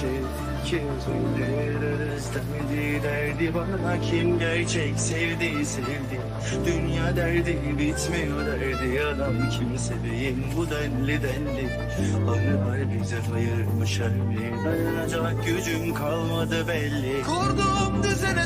ki İkimiz derdi bana Kim gerçek sevdi sevdi Dünya derdi bitmiyor derdi Adam kimsedeyim bu denli denli Arılar bize ayırmış her bir Dayanacak gücüm kalmadı belli Kurdum düzen